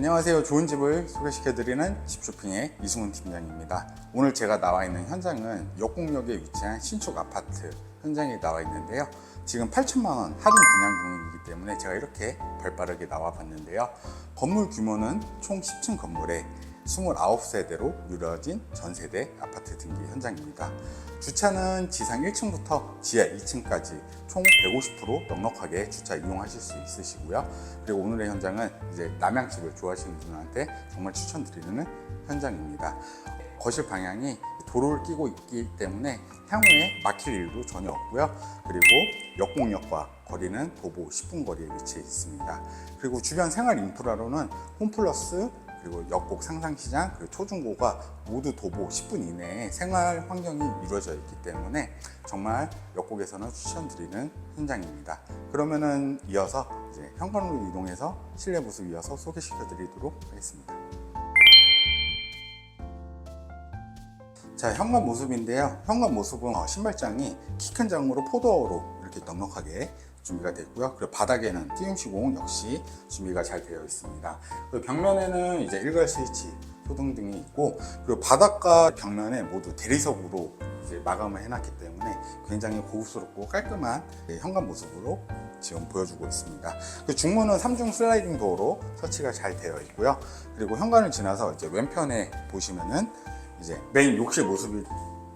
안녕하세요. 좋은 집을 소개시켜드리는 집쇼핑의 이승훈 팀장입니다. 오늘 제가 나와 있는 현장은 역곡역에 위치한 신축 아파트 현장에 나와 있는데요. 지금 8천만 원 할인 분양 중이기 때문에 제가 이렇게 발빠르게 나와 봤는데요. 건물 규모는 총 10층 건물에 29세대로 이루어진 전세대 아파트 등기 현장입니다. 주차는 지상 1층부터 지하 2층까지 총 150% 넉넉하게 주차 이용하실 수 있으시고요. 그리고 오늘의 현장은 이제 남양집을 좋아하시는 분한테 정말 추천드리는 현장입니다. 거실 방향이 도로를 끼고 있기 때문에 향후에 막힐 일도 전혀 없고요. 그리고 역곡역과 거리는 도보 10분 거리에 위치해 있습니다. 그리고 주변 생활 인프라로는 홈플러스 그리고 역곡 상상시장 그리고 초중고가 모두 도보 10분 이내에 생활 환경이 이루어져 있기 때문에 정말 역곡에서는 추천드리는 현장입니다. 그러면은 이어서 이제 현관으로 이동해서 실내 모습 이어서 소개시켜 드리도록 하겠습니다. 자, 현관 모습인데요. 현관 모습은 어, 신발장이 키 큰 장으로 포도어로 이렇게 넉넉하게 준비가 됐고요. 그리고 바닥에는 띄움 시공 역시 준비가 잘 되어 있습니다. 그리고 벽면에는 이제 일괄 스위치, 소등 등이 있고 그리고 바닥과 벽면에 모두 대리석으로 이제 마감을 해놨기 때문에 굉장히 고급스럽고 깔끔한 네, 현관 모습으로 지금 보여주고 있습니다. 그 중문은 3중 슬라이딩 도어로 설치가 잘 되어 있고요. 그리고 현관을 지나서 이제 왼편에 보시면은 이제 메인 욕실 모습이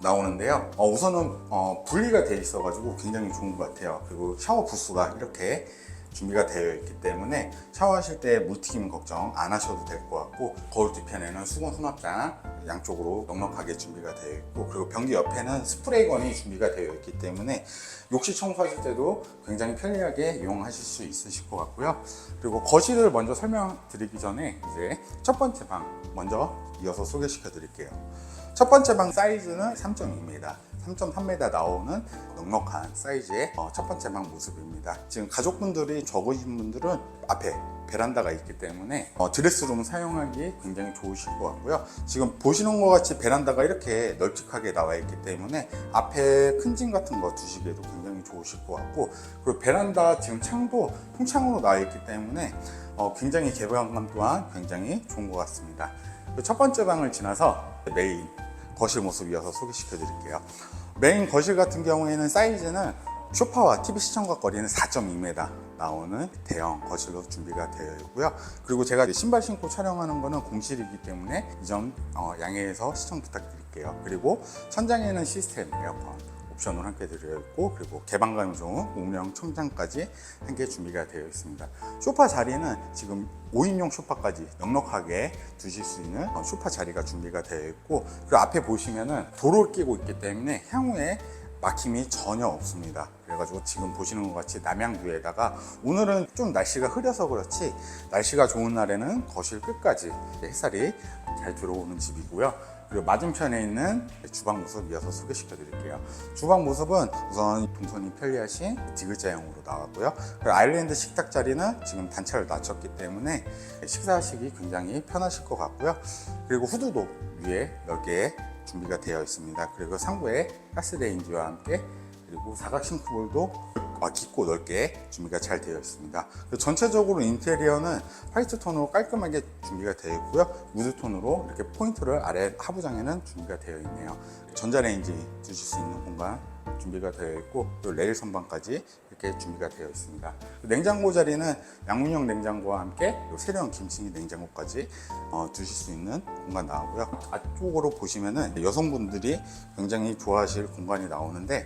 나오는데요. 어, 우선은 어, 분리가 되어 있어 가지고 굉장히 좋은 것 같아요. 그리고 샤워 부스가 이렇게 준비가 되어 있기 때문에 샤워하실 때 물튀김 걱정 안 하셔도 될 것 같고 거울 뒤편에는 수건 수납장 양쪽으로 넉넉하게 준비가 되어 있고 그리고 변기 옆에는 스프레이건이 준비가 되어 있기 때문에 욕실 청소하실 때도 굉장히 편리하게 이용하실 수 있으실 것 같고요. 그리고 거실을 먼저 설명드리기 전에 이제 첫 번째 방 먼저 이어서 소개시켜 드릴게요. 첫 번째 방 사이즈는 3.2m, 3.3m 나오는 넉넉한 사이즈의 어, 첫 번째 방 모습입니다. 지금 가족분들이 적으신 분들은 앞에 베란다가 있기 때문에 어, 드레스룸 사용하기 굉장히 좋으실 것 같고요. 지금 보시는 것 같이 베란다가 이렇게 널찍하게 나와 있기 때문에 앞에 큰 짐 같은 거 두시기에도 굉장히 좋으실 것 같고 그리고 베란다 지금 창도 통창으로 나와 있기 때문에 어, 굉장히 개방감 또한 굉장히 좋은 것 같습니다. 그첫 번째 방을 지나서 메인 거실 모습 이어서 소개시켜 드릴게요. 메인 거실 같은 경우에는 사이즈는 소파와 TV 시청각 거리는 4.2m 나오는 대형 거실로 준비가 되어 있고요. 그리고 제가 신발 신고 촬영하는 거는 공실이기 때문에 이점 어, 양해해서 시청 부탁드릴게요. 그리고 천장에는 시스템 에어컨 옵션으로 함께 들어 있고 그리고 개방감이 좋은 우명 천장까지 함께 준비가 되어 있습니다. 소파 자리는 지금 5인용 소파까지 넉넉하게 두실 수 있는 어, 소파 자리가 준비가 되어 있고 그리고 앞에 보시면은 도로를 끼고 있기 때문에 향후에 막힘이 전혀 없습니다. 그래가지고 지금 보시는 것 같이 남양뷰에다가 오늘은 좀 날씨가 흐려서 그렇지 날씨가 좋은 날에는 거실 끝까지 햇살이 잘 들어오는 집이고요. 그리고 맞은편에 있는 주방 모습 이어서 소개시켜 드릴게요. 주방 모습은 우선 동선이 편리하신 디귿자형으로 나왔고요. 아일랜드 식탁 자리는 지금 단차를 낮췄기 때문에 식사하시기 굉장히 편하실 것 같고요. 그리고 후드도 위에 넓게 준비가 되어 있습니다. 그리고 상부에 가스레인지와 함께 그리고 사각 싱크볼도 아, 깊고 넓게 준비가 잘 되어 있습니다. 전체적으로 인테리어는 화이트 톤으로 깔끔하게 준비가 되어 있고요. 우드 톤으로 이렇게 포인트를 아래 하부장에는 준비가 되어 있네요. 전자레인지 두실 수 있는 공간 준비가 되어 있고 또 레일 선반까지 이렇게 준비가 되어 있습니다. 냉장고 자리는 양문형 냉장고와 함께 요 세련 김치기 냉장고까지 어, 두실 수 있는 공간 나오고요. 앞쪽으로 보시면은 여성분들이 굉장히 좋아하실 공간이 나오는데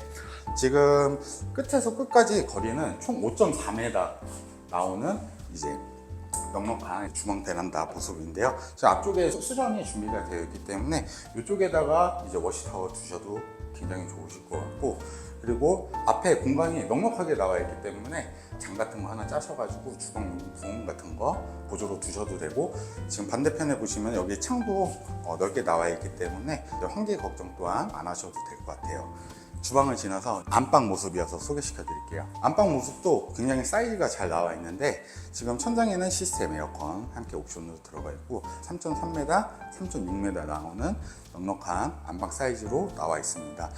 지금 끝에서 끝까지 거리는 총 5.4m 나오는 이제 넉넉한 주방 베란다 모습인데요. 저 앞쪽에 수전이 준비가 되어 있기 때문에 이쪽에다가 이제 워시타워 두셔도 굉장히 좋으실 것 같고 그리고 앞에 공간이 넉넉하게 나와 있기 때문에 장 같은 거 하나 짜셔가지고 주방 용품 같은 거 보조로 두셔도 되고 지금 반대편에 보시면 여기 창도 어, 넓게 나와 있기 때문에 환기 걱정 또한 안 하셔도 될 것 같아요. 주방을 지나서 안방 모습이어서 소개시켜 드릴게요. 안방 모습도 굉장히 사이즈가 잘 나와 있는데 지금 천장에는 시스템 에어컨 함께 옵션으로 들어가 있고 3.3m, 3.6m 나오는 넉넉한 안방 사이즈로 나와 있습니다.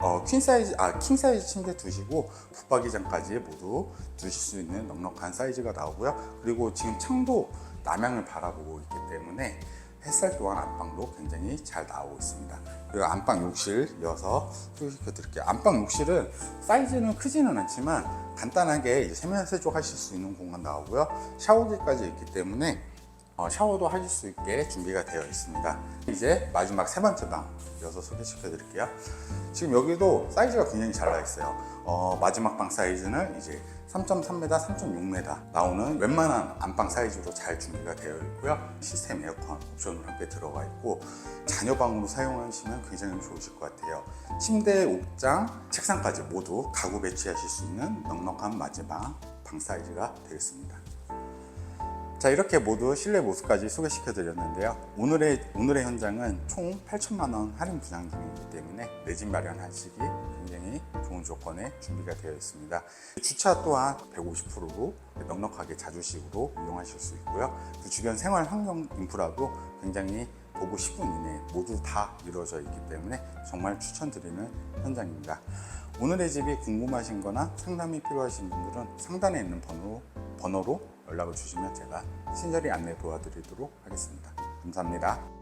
어, 퀸 사이즈, 아, 킹 사이즈 침대 두시고 붙박이장까지 모두 두실 수 있는 넉넉한 사이즈가 나오고요. 그리고 지금 창도 남향을 바라보고 있기 때문에 햇살 또한 안방도 굉장히 잘 나오고 있습니다. 그리고 안방 욕실 이어서 소개시켜 드릴게요. 안방 욕실은 사이즈는 크지는 않지만 간단하게 이제 세면 세족하실 수 있는 공간 나오고요. 샤워기까지 있기 때문에 어, 샤워도 하실 수 있게 준비가 되어 있습니다. 이제 마지막 세 번째 방 이어서 소개시켜 드릴게요. 지금 여기도 사이즈가 굉장히 잘 나 있어요. 어, 마지막 방 사이즈는 이제 3.3m, 3.6m 나오는 웬만한 안방 사이즈로 잘 준비가 되어 있고요. 시스템 에어컨 옵션으로 함께 들어가 있고 자녀방으로 사용하시면 굉장히 좋으실 것 같아요. 침대, 옥장, 책상까지 모두 가구 배치하실 수 있는 넉넉한 마지막 방 사이즈가 되겠습니다. 자 이렇게 모두 실내 모습까지 소개시켜 드렸는데요. 오늘의 오늘의 현장은 총 8천만 원 할인 부장 중이기 때문에 내 집 마련하시기 굉장히 좋은 조건에 준비가 되어 있습니다. 주차 또한 150%로 넉넉하게 자주식으로 이용하실 수 있고요. 그 주변 생활 환경 인프라도 굉장히 도보 10분 이내에 모두 다 이루어져 있기 때문에 정말 추천드리는 현장입니다. 오늘의 집이 궁금하신 거나 상담이 필요하신 분들은 상단에 있는 번호, 번호로 연락을 주시면 제가 친절히 안내 도와드리도록 하겠습니다. 감사합니다.